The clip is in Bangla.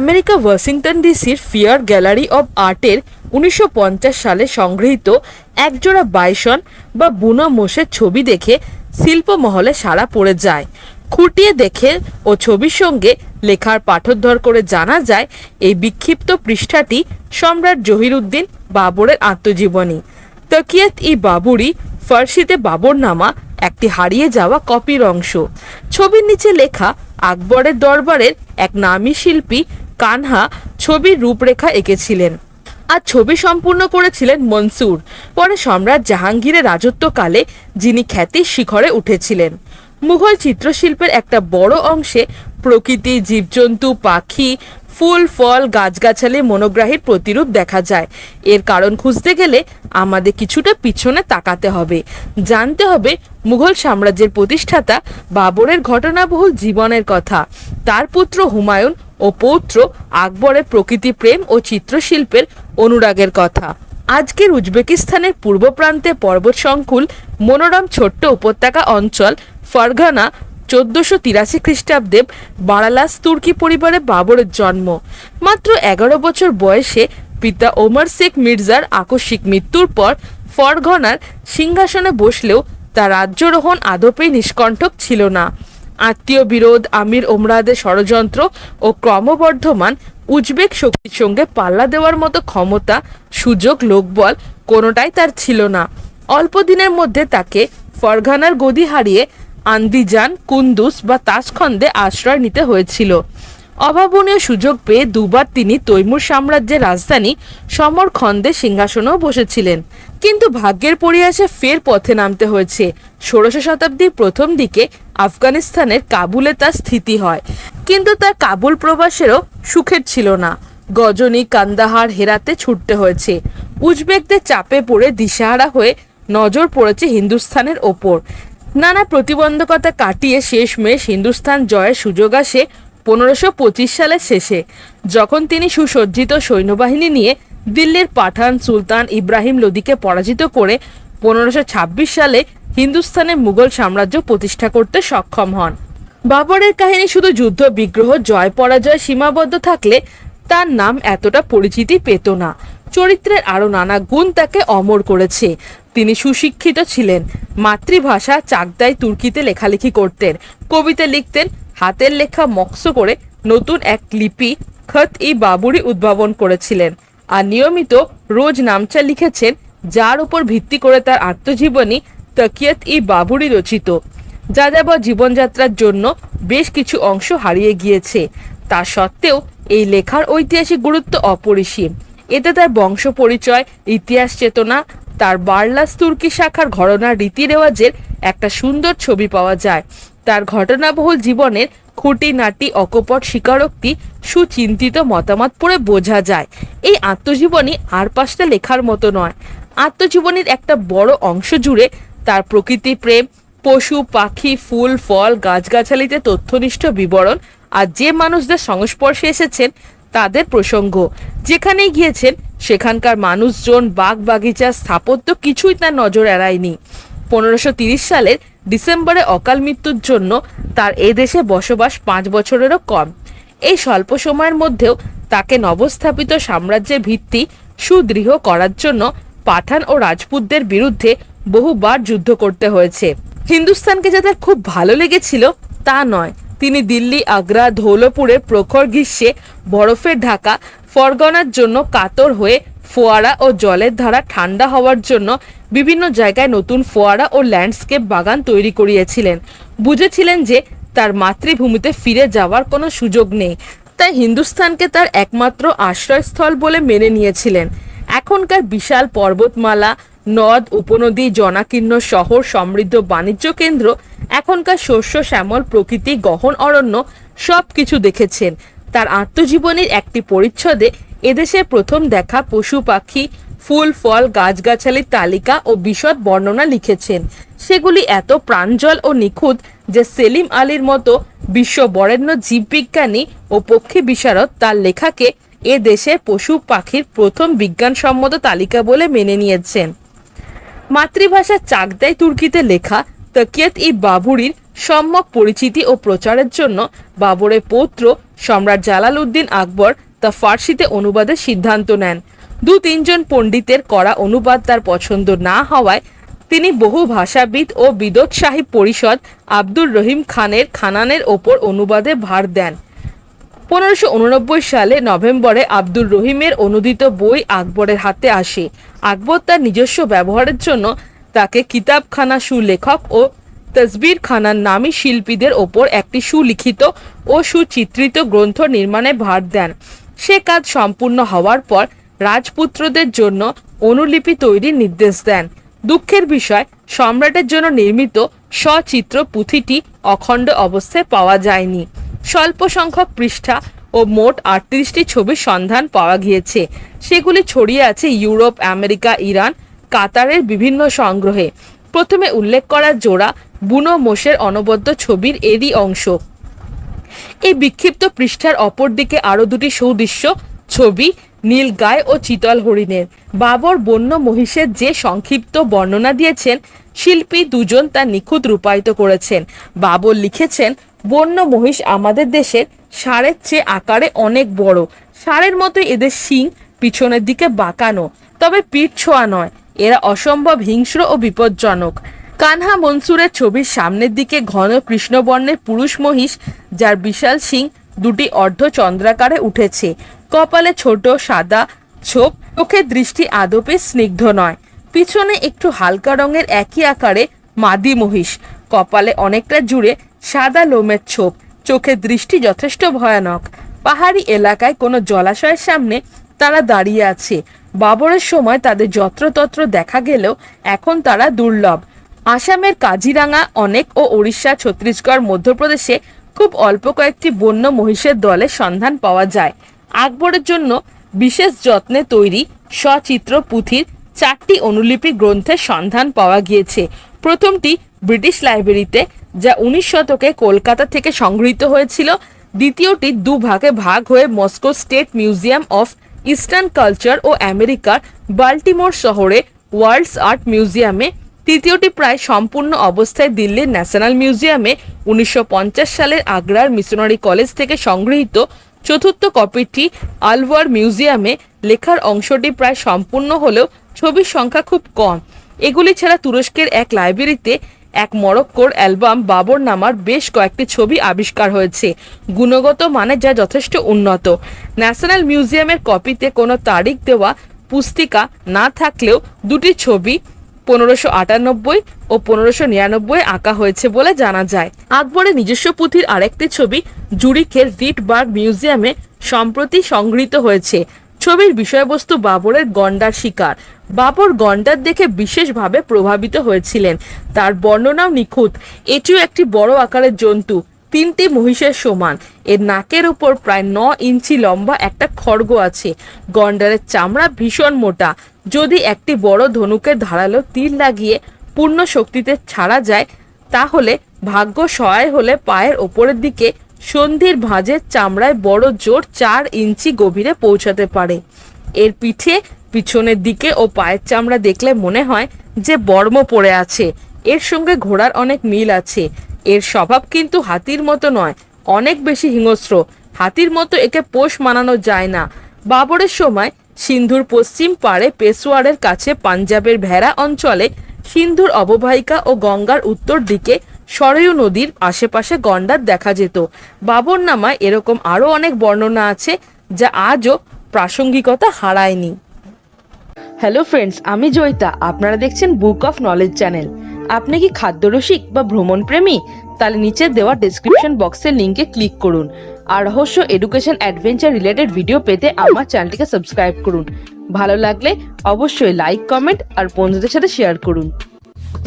আমেরিকা ওয়াশিংটন ডিসির ফিয়ার গ্যালারি অব আর্টের উনিশশো পঞ্চাশ সালে সংগৃহীত একজোড়া বাইসন বা বুনো মোষের ছবি দেখে শিল্পমহলে সাড়া পড়ে যায়। খুঁটিয়ে দেখে ও ছবির সঙ্গে লেখার পাঠোদ্ধার করে জানা যায়, এই বিক্ষিপ্ত পৃষ্ঠাটি সম্রাট জহিরুদ্দিন বাবরের আত্মজীবনী। তকিয়াত ই বাবুরি ফার্সিতে বাবর নামা একটি হারিয়ে যাওয়া কপির অংশ। ছবির নিচে লেখা আকবরের দরবারের এক নামী শিল্পী কানহা ছবির রূপরেখা এঁকেছিলেন আর ছবি সম্পূর্ণ করেছিলেন মনসুর। পরে সম্রাট জাহাঙ্গীরের রাজত্বকালে যিনি খ্যাতির শিখরে উঠেছিলেন। মুঘল চিত্রশিল্পের একটা বড় অংশে প্রকৃতি, জীবজন্তু, পাখি, ফুল, ফল, গাছগাছালি, মনোগ্রাহীর প্রতিরূপ দেখা যায়। এর কারণ খুঁজতে গেলে আমাদের কিছুটা পিছনে তাকাতে হবে। জানতে হবে মুঘল সাম্রাজ্যের প্রতিষ্ঠাতা বাবরের ঘটনাবহুল জীবনের কথা। তার পুত্র হুমায়ুন ও পৌত্র আকবরের প্রকৃতি প্রেম ও চিত্রশিল্পের অনুরাগের কথা। আজকের উজবেকিস্তানের পূর্ব প্রান্তে পর্বত সংকুল, মনোরম ছোট্ট উপত্যকা অঞ্চল ফারগানা চোদ্দশো তিরাশি খ্রিস্টাব্দে বারালাস তুর্কি পরিবারে বাবরের জন্ম। মাত্র এগারো বছর বয়সে পিতা ওমর শেখ মির্জার আকস্মিক মৃত্যুর পর ফরঘনার সিংহাসনে বসলেও তার রাজ্যরোহণ আদপেই নিষ্কণ্ঠক ছিল না। আত্মীয় বিরোধ আমির ওমরাদের ষড়যন্ত্র ও ক্রমবর্ধমান উজবেক শক্তির সঙ্গে পাল্লা দেওয়ার মতো ক্ষমতা, সুযোগ, লোকবল কোনোটাই তার ছিল না। অল্প দিনের মধ্যে তাকে ফরঘানার গদি হারিয়ে আন্দিজান, কুন্দুস বা তাসখন্দে আশ্রয় নিতে হয়েছিল। অভাবনীয় সুযোগ পেয়ে দুবার তিনি তৈমুর সাম্রাজ্যের রাজধানী সমরখন্দে সিংহাসনেও বসেছিলেন। কিন্তু ভাগ্যের পরিহাসে ফের পথে নামতে হয়েছে। ষোড়শ শতাব্দীর প্রথম দিকে আফগানিস্তানের কাবুলে তার স্থিতি হয়। কিন্তু তার কাবুল প্রবাসেরও সুখের ছিল না। গজনী কান্দাহার হেরাতে ছুটতে হয়েছে। উজবেকদের চাপে পড়ে দিশাহারা হয়ে নজর পড়েছে হিন্দুস্থানের ওপর। নানা প্রতিবন্ধকতা কাটিয়ে শেষ শেষমেশ হিন্দুস্তান জয়ের সুযোগ আসে পনেরোশো সালের শেষে, যখন তিনি সুসজ্জিত সৈন্যবাহিনী নিয়ে দিল্লির পাঠান সুলতান ইব্রাহিম লোদিকে পরাজিত করে পনেরোশো সালে হিন্দুস্তানে মুঘল সাম্রাজ্য প্রতিষ্ঠা করতে সক্ষম হন। বাবরের কাহিনী শুধু যুদ্ধ, বিগ্রহ, জয়, পরাজয়, সীমাবদ্ধ থাকলে তার নাম এতটা পরিচিতি পেত না। চরিত্রের আরও নানা গুণ তাকে অমর করেছে। তিনি সুশিক্ষিত ছিলেন, মাতৃভাষা চাকদাই তুর্কিতে লেখালেখি করতেন, কবিতা লিখতেন, হাতের লেখা মক্স করে নতুন এক লিপি খত ই বাবুরি উদ্ভাবন করেছিলেন। আর নিয়মিত রোজ নামচা লিখেছেন, যার উপর ভিত্তি করে তার আত্মজীবনী তকিয়ত ই বাবুরি রচিত। যা যাযাবর জীবনযাত্রার জন্য বেশ কিছু অংশ হারিয়ে গিয়েছে। তা সত্ত্বেও এই লেখার ঐতিহাসিক গুরুত্ব অপরিসীম। এতে তার বংশ পরিচয়, ইতিহাস চেতনা, তার বার্লাস তুর্কি শাখার ঘটনার রীতি রেওয়াজের একটা সুন্দর ছবি পাওয়া যায়। তার ঘটনাবহুল জীবনের খুঁটিনাটি অকপট, স্বীকারোক্তি, সুচিন্তিত মতামত পড়ে বোঝা যায়। এই আত্মজীবনী আর পাঁচটা লেখার মতো নয়। আত্মজীবনীর একটা বড় অংশ জুড়ে তার প্রকৃতি প্রেম, পশু, পাখি, ফুল, ফল, গাছগাছালিতে তথ্যনিষ্ঠ বিবরণ আর যে মানুষদের সংস্পর্শে এসেছেন তাদের প্রসঙ্গ। যেখানেই গিয়েছেন, সেখানকার মানুষজন বাগ বাগিচা স্থাপত্য কিছুই তার নজর এড়ায়নি। পনেরোশো তিরিশ সালের ডিসেম্বরে অকাল মৃত্যুর জন্য তার এদেশে বসবাস পাঁচ বছরেরও কম। এই স্বল্প সময়ের মধ্যেও তাকে নবস্থাপিত সাম্রাজ্যের ভিত্তি সুদৃঢ় করার জন্য পাঠান ও রাজপুতদের বিরুদ্ধে বহুবার যুদ্ধ করতে হয়েছে। হিন্দুস্তানকে যে তার খুব ভালো লেগেছিল, তা নয়। তিনি দিল্লি, আগ্রা ধৌলপুরে প্রখর গ্রীষ্মে বরফের ঢাকা ফরগনার জন্য কাতর হয়ে ফোয়ারা ও জলের ধারা ঠান্ডা হওয়ার জন্য বিভিন্ন জায়গায় নতুন ফোয়ারা ও ল্যান্ডস্কেপ বাগান তৈরি করিয়েছিলেন। বুঝেছিলেন যে তার মাতৃভূমিতে ফিরে যাওয়ার কোনো সুযোগ নেই। তাই হিন্দুস্তানকে তার একমাত্র আশ্রয়স্থল বলে মেনে নিয়েছিলেন। এখনকার বিশাল পর্বতমালা নদ, উপনদী জনাকীর্ণ শহর, সমৃদ্ধ বাণিজ্য কেন্দ্র, এখনকার শস্য, শ্যামল, প্রকৃতি, গহন, অরণ্য সব কিছু দেখেছেন। তার আত্মজীবনীর একটি পরিচ্ছদে এদেশে প্রথম দেখা পশু পাখি, ফুল, ফল, গাছগাছালির তালিকা ও বিশদ বর্ণনা লিখেছেন। সেগুলি এত প্রাঞ্জল ও নিখুঁত যে সেলিম আলীর মতো বিশ্ব বরেণ্য জীববিজ্ঞানী ও পক্ষী বিশারদ তার লেখাকে এ দেশের পশু পাখির প্রথম বিজ্ঞানসম্মত তালিকা বলে মেনে নিয়েছেন। মাতৃভাষা চাকদাই তুর্কিতে লেখা তকিয়ত ই বাবুরির সম্যক পরিচিতি ও প্রচারের জন্য বাবরের পৌত্র সম্রাট জালাল উদ্দিন আকবর তা ফার্সিতে অনুবাদের সিদ্ধান্ত নেন। দু তিনজন পণ্ডিতের করা অনুবাদ তার পছন্দ না হওয়ায় তিনি বহু ভাষাবিদ ও বিদোৎসাহী পরিষদ আব্দুর রহিম খানের খানানের ওপর অনুবাদে ভার দেন। পনেরোশো সালে নভেম্বরে আব্দুর রহিমের অনুদিত বই আকবরের হাতে আসে। আকবর তার নিজস্ব ব্যবহারের জন্য তাকে কিতাবখানা সুলেখক ও তসবির খানার নামী শিল্পীদের ওপর একটি সুলিখিত ও সুচিত্রিত গ্রন্থ নির্মাণে ভার দেন। সে কাজ সম্পূর্ণ হওয়ার পর রাজপুত্রদের জন্য অনুলিপি তৈরির নির্দেশ দেন। দুঃখের বিষয়, সম্রাটের জন্য নির্মিত সচিত্র পুঁথিটি অখণ্ড অবস্থায় পাওয়া যায়নি। স্বল্প সংখ্যক পৃষ্ঠা ও মোট আটত্রিশটি ছবির সন্ধান পাওয়া গিয়েছে। সেগুলি ছড়িয়ে আছে ইউরোপ, আমেরিকা, ইরান, কাতারের বিভিন্ন সংগ্রহে। প্রথমে উল্লেখ করা জোড়া বুনো মোষের অনবদ্য ছবির এরই অংশ। এই বিক্ষিপ্ত পৃষ্ঠার অপর দিকে আরও দুটি সৌদৃশ্য ছবি, নীল গায় ও চিতল হরিণের। বাবর বন্য মহিষের যে সংক্ষিপ্ত বর্ণনা দিয়েছেন, শিল্পী দুজন তা নিখুঁত রূপায়িত করেছেন। বাবর লিখেছেন বন্য মহিষ আমাদের দেশের ষাঁড়ের চেয়ে আকারে অনেক বড়। ষাঁড়ের মতো এদের শিং পিছনের দিকে বাঁকানো, তবে পিঠ ছোঁয়া নয়, এরা অসম্ভব হিংস্র ও বিপজ্জনক। কানহা মনসুরের ছবির সামনের দিকে ঘন কৃষ্ণবর্ণের পুরুষ মহিষ, যার বিশাল শিং দুটি অর্ধ চন্দ্রাকারে উঠেছে। কপালে ছোট সাদা ছোপ, চোখের দৃষ্টি আদপে স্নিগ্ধ নয়। পিছনে একটু হালকা রঙের একই আকারে মাদি মহিষ, কপালে অনেকটা জুড়ে সাদা লোমের ছোপ। চোখের দৃষ্টি যথেষ্ট ভয়ানক। পাহাড়ি এলাকায় কোনো জলাশয়ের সামনে তারা দাঁড়িয়ে আছে। বাবরের সময় তাদের যত্রতত্র দেখা গেলেও এখন তারা দুর্লভ। আসামের কাজিরাঙ্গা অনেক ও উড়িষ্যা ছত্তিশগড়, মধ্যপ্রদেশে খুব অল্প কয়েকটি বন্য মহিষের দলের সন্ধান পাওয়া যায়। আকবরের জন্য বিশেষ যত্নে তৈরি সচিত্র পুঁথির চারটি অনুলিপি গ্রন্থের সন্ধান পাওয়া গিয়েছে। প্রথমটি ব্রিটিশ লাইব্রেরিতে, যা উনিশ শতকে কলকাতা থেকে সংগৃহীত হয়েছিল। দ্বিতীয়টি দুভাগে ভাগ হয়ে Moscow state museum of eastern culture ও আমেরিকার বাল্টিমোর শহরে ওয়ার্ল্ডস আর্ট মিউজিয়ামে, তৃতীয়টি প্রায় সম্পূর্ণ অবস্থায় দিল্লির ন্যাশনাল মিউজিয়ামে উনিশশো পঞ্চাশ সালের আগ্রার মিশনারি কলেজ থেকে সংগৃহীত। চতুর্থ কপিটি আলওয়ার মিউজিয়ামে, লেখার অংশটি প্রায় সম্পূর্ণ হলেও ছবির সংখ্যা খুব কম। এগুলি ছাড়া তুরস্কের এক লাইব্রেরিতে এক মরক্কোর অ্যালবাম বাবর নামার বেশ কয়েকটি ছবি আবিষ্কার হয়েছে। গুণগত মানে যা যথেষ্ট উন্নত। ন্যাশনাল মিউজিয়ামের কপিতে কোনো তারিখ দেওয়া পুস্তিকা না থাকলেও দুটি ছবি পনেরোশো আটানব্বই ও পনেরোশো নিরানব্বই আঁকা হয়েছে বলে জানা যায়। আকবরের নিজস্ব পুঁথির আরেকটি ছবি জুরিখের রিটবার্গ মিউজিয়ামে সম্প্রতি সংগৃহীত হয়েছে। ছবির বিষয়বস্তু বাবরের গন্ডার শিকার। বাবর গন্ডার দেখে বিশেষভাবে প্রভাবিত হয়েছিলেন। তার বর্ণনাও নিখুঁত। এটিও একটি বড় আকারের জন্তু, তিনটি মহিষের সমান। এর নাকের উপর প্রায় ন ইঞ্চি লম্বা একটা খড়গ আছে। গন্ডারের চামড়া ভীষণ মোটা। যদি একটি বড় ধনুকের ধারালো তীর লাগিয়ে পূর্ণ শক্তিতে ছাড়া যায়, তাহলে ভাগ্য সহায় হলে পায়ের ওপরের দিকে সন্ধির ভাঁজের চামড়ায় বড় জোর চার ইঞ্চি গভীরে পৌঁছাতে পারে। এর পিঠে, পিছনের দিকে ও পায়ের চামড়া দেখলে মনে হয় যে বর্ম পড়ে আছে। এর সঙ্গে ঘোড়ার অনেক মিল আছে। এর স্বভাব কিন্তু হাতির মতো নয়, অনেক বেশি হিংস্র। হাতির মতো একে পোষ মানানো যায় না। বাবরের সময় সিন্ধুর পশ্চিম পাড়ে পেশোয়ারের কাছে পাঞ্জাবের ভেড়া অঞ্চলে সিন্ধুর অববাহিকা ও গঙ্গার উত্তর দিকে সরয়ু নদীর আশেপাশে গন্ডার দেখা যেত। বাবর নামায় এরকম আরও অনেক বর্ণনা আছে, যা আজও প্রাসঙ্গিকতা হারায়নি। হ্যালো ফ্রেন্ডস, আমি জয়িতা। আপনারা দেখছেন বুক অফ নলেজ চ্যানেল। আপনি কি খাদ্যরসিক বা ভ্রমণ প্রেমী তাহলে নিচে দেওয়া ডেসক্রিপশন বক্সের লিঙ্কে ক্লিক করুন। আর রহস্য এডুকেশন অ্যাডভেঞ্চার রিলেটেড ভিডিও পেতে আমার চ্যানেলটিকে সাবস্ক্রাইব করুন। ভালো লাগলে অবশ্যই লাইক, কমেন্ট আর বন্ধুদের সাথে শেয়ার করুন।